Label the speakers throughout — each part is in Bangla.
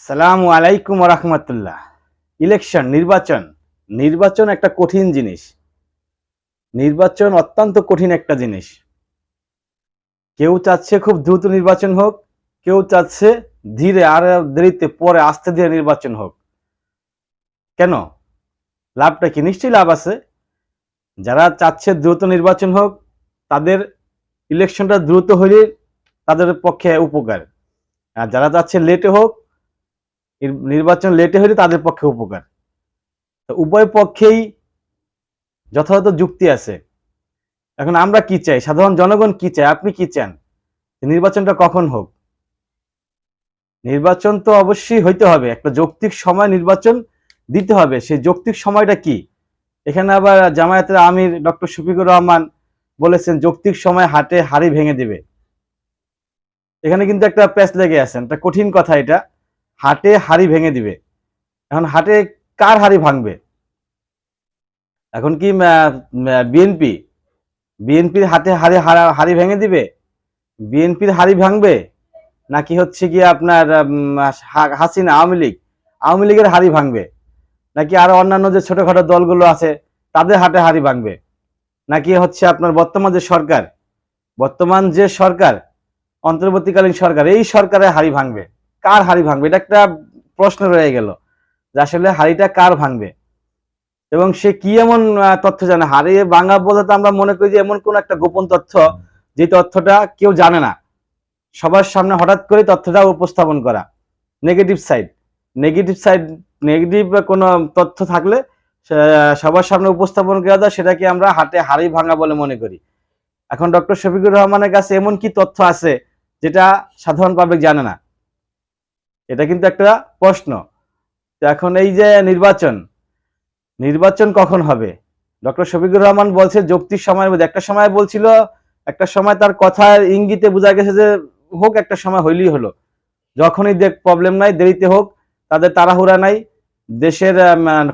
Speaker 1: আসসালামু আলাইকুম রহমতুল্লাহ। ইলেকশন, নির্বাচন। নির্বাচন একটা কঠিন জিনিস। নির্বাচন অত্যন্ত কঠিন একটা জিনিস। কেউ চাচ্ছে খুব দ্রুত নির্বাচন হোক, কেউ চাচ্ছে ধীরে আর দেরিতে পরে আস্তে ধীরে নির্বাচন হোক। কেন? লাভটা কি? নিশ্চয়ই লাভ আছে। যারা চাচ্ছে দ্রুত নির্বাচন হোক, তাদের ইলেকশনটা দ্রুত হলে তাদের পক্ষে উপকার। আর যারা চাচ্ছে লেটে হোক নির্বাচন লেটে হলে তাদের পক্ষে উপকার। উভয় পক্ষেই যথাযথ যুক্তি আছে। এখন আমরা কি চাই? সাধারণ জনগণ কি চায়? আপনি কি চান? নির্বাচনটা কখন হোক? নির্বাচন তো অবশ্যই হইতে হবে। একটা যৌক্তিক সময় নির্বাচন দিতে হবে। সেই যৌক্তিক সময়টা কি? এখানে আবার জামায়াতের আমির ডক্টর শফিকুর রহমান বলেছেন, যৌক্তিক সময় হাটে হাড়ি ভেঙে দিবে। এখানে কিন্তু একটা প্যাচ লেগে আছেন। একটা কঠিন কথা এটা। হাটে হাড়ি ভেঙে দিবে। এখন হাটে কার হাড়ি ভাঙবে? এখন কি বিএনপি? বিএনপির হাতে হাড়ি হাড়ি ভেঙে দিবে? বিএনপির হাড়ি ভাঙবে? নাকি হচ্ছে কি আপনার হাসিনা, আওয়ামী লীগ? আওয়ামী লীগের হাড়ি ভাঙবে? নাকি আরও অন্যান্য যে ছোটখাটো দলগুলো আছে, তাদের হাটে হাড়ি ভাঙবে? নাকি হচ্ছে আপনার বর্তমান যে সরকার, বর্তমান যে সরকার, অন্তর্বর্তীকালীন সরকার, এই সরকারের হাড়ি ভাঙবে? কার হাড়ি ভাঙবে? এটা একটা প্রশ্ন রয়ে গেল যে আসলে হাড়িটা কার ভাঙবে? এবং সে কি এমন তথ্য জানে? হাড়ি ভাঙা বলতে আমরা মনে করি যে এমন কোন একটা গোপন তথ্য, যে তথ্যটা কেউ জানে না। সবার সামনে হঠাৎ করে তথ্যটা উপস্থাপন করা। Negative side negative side negative কোনো তথ্য থাকলে সবার সামনে উপস্থাপন করা যায়, সেটাকে আমরা হাটে হাড়ি ভাঙা বলে মনে করি। এখন ডক্টর শফিকুর রহমানের কাছে এমন কি তথ্য আছে, যেটা সাধারণ পাবলিক জানে না? এটা কিন্তু একটা প্রশ্ন। এখন এই যে নির্বাচন নির্বাচন কখন হবে? ডক্টর শফিকুর রহমান বলছে যৌক্তিক সময়ের মধ্যে। একটা সময় বলছিল, একটা সময় তার কথার ইঙ্গিতে বোঝা গেছে যে হোক, একটা সময় হইলেই হলো। যখনই দেখ প্রবলেম নাই, দেরিতে হোক, তাদের তাড়াহুড়া নাই। দেশের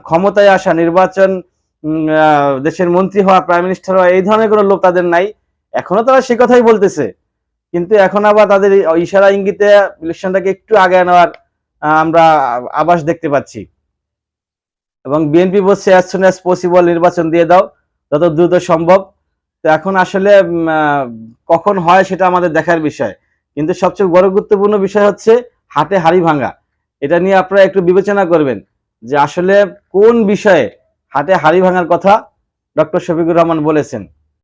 Speaker 1: ক্ষমতায় আসা নির্বাচন দেশের মন্ত্রী হওয়া প্রাইম মিনিস্টার হওয়া, এই ধরনের কোনো লোক তাদের নাই। এখনও তারা সে কথাই বলতেছে। কিন্তু এখন আবার তাদের ইশারা ইঙ্গিতে ইলেকশনটাকে একটু আগে নেওয়ার আমরা আভাস দেখতে পাচ্ছি। এবং বিএনপি বলছে অ্যাজ সুন অ্যাজ পসিবল নির্বাচন দিয়ে দাও, যত দ্রুত সম্ভব। তো এখন আসলে কখন হয় সেটা আমাদের দেখার বিষয়। কিন্তু সবচেয়ে বড় গুরুত্বপূর্ণ বিষয় হচ্ছে হাটে হাড়ি ভাঙা। এটা নিয়ে আপনারা একটু বিবেচনা করবেন যে আসলে কোন বিষয়ে হাটে হাড়ি ভাঙার কথা ডক্টর শফিকুর রহমান বলেছেন।